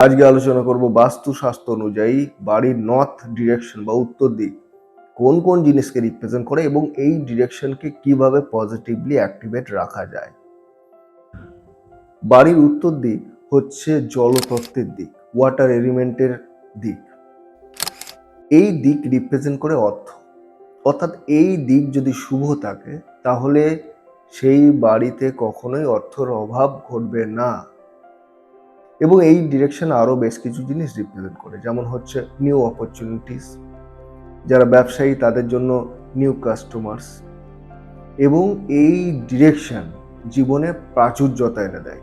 আজকে আলোচনা করব বাস্তুশাস্ত্র অনুযায়ী বাড়ির নর্থ ডিরেকশন বা উত্তর দিক। কোন কোন জিনিসকে রিপ্রেজেন্ট করে এবং এই ডিরেকশনকে কীভাবে পজিটিভলি অ্যাক্টিভেট রাখা যায়। বাড়ির উত্তর দিক হচ্ছে জলতত্ত্বের দিক ওয়াটার এলিমেন্টের দিক। এই দিক রিপ্রেজেন্ট করে অর্থ। অর্থাৎ এই দিক যদি শুভ থাকে, তাহলে সেই বাড়িতে কখনোই অর্থর অভাব ঘটবে না। এবং এই ডিরেকশন আরও বেশ কিছু জিনিস রিপ্রেজেন্ট করে। যেমন হচ্ছে নিউ অপরচুনিটিস যারা ব্যবসায়ী, তাদের জন্য নিউ কাস্টমার্স এবং এই ডিরেকশন জীবনে প্রাচুর্যতা এনে দেয়।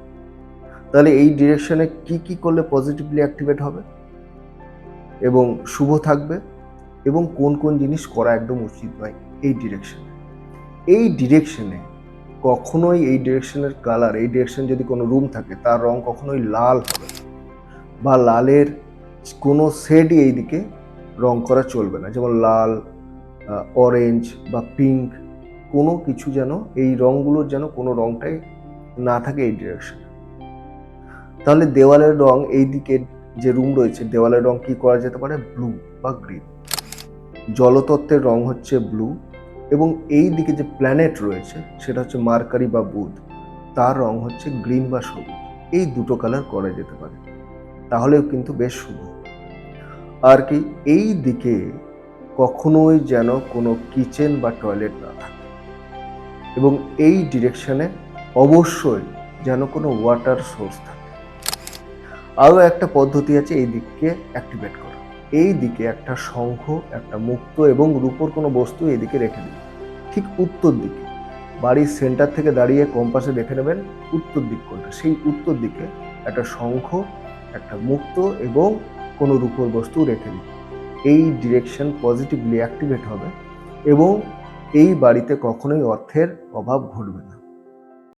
তাহলে এই ডিরেকশনে কি কি করলে পজিটিভলি অ্যাক্টিভেট হবে? এবং শুভ থাকবে? এবং কোন কোন জিনিস করা একদম উচিত নয় এই ডিরেকশনে এই ডিরেকশনে কখনোই এই ডিরেকশনের কালার এই ডিরেকশন যদি কোনো রুম থাকে, তার রং কখনোই লাল হবে বা লালের কোনো শেডই এই দিকে রং করা চলবে না। যেমন লাল অরেঞ্জ বা পিঙ্ক কোনো কিছু যেন, এই রঙগুলোর যেন কোনো রংটাই না থাকে এই ডিরেকশনে তাহলে দেওয়ালের রং এই দিকে যে রুম রয়েছে, দেওয়ালের রং কি করা যেতে পারে? ব্লু বা গ্রিন জলতত্ত্বের রং হচ্ছে ব্লু এবং এই দিকে যে প্ল্যানেট রয়েছে, সেটা হচ্ছে মার্কারি বা বুধ, তার রং হচ্ছে গ্রিন বা সবুজ। এই দুটো কালার করা যেতে পারে। তাহলেও কিন্তু বেশ শুভ। আর কি, এই দিকে কখনোই যেন কোনো কিচেন বা টয়লেট না থাকে। এবং এই ডিরেকশনে অবশ্যই যেন কোনো ওয়াটার সোর্স থাকে। আরও একটা পদ্ধতি আছে এই দিককে অ্যাক্টিভেট করা। এই দিকে একটা শঙ্খ, একটা মুক্ত এবং রূপোর কোনো বস্তু এদিকে রেখে দিন। ঠিক উত্তর দিকে। বাড়ির সেন্টার থেকে দাঁড়িয়ে কম্পাসে দেখে নেবেন উত্তর দিক কোনটা সেই উত্তর দিকে একটা শঙ্খ, একটা মুক্ত এবং কোনো রূপোর বস্তু রেখে দিন। এই ডিরেকশন পজিটিভলি অ্যাক্টিভেট হবে এবং এই বাড়িতে কখনোই অর্থের অভাব ঘটবে না।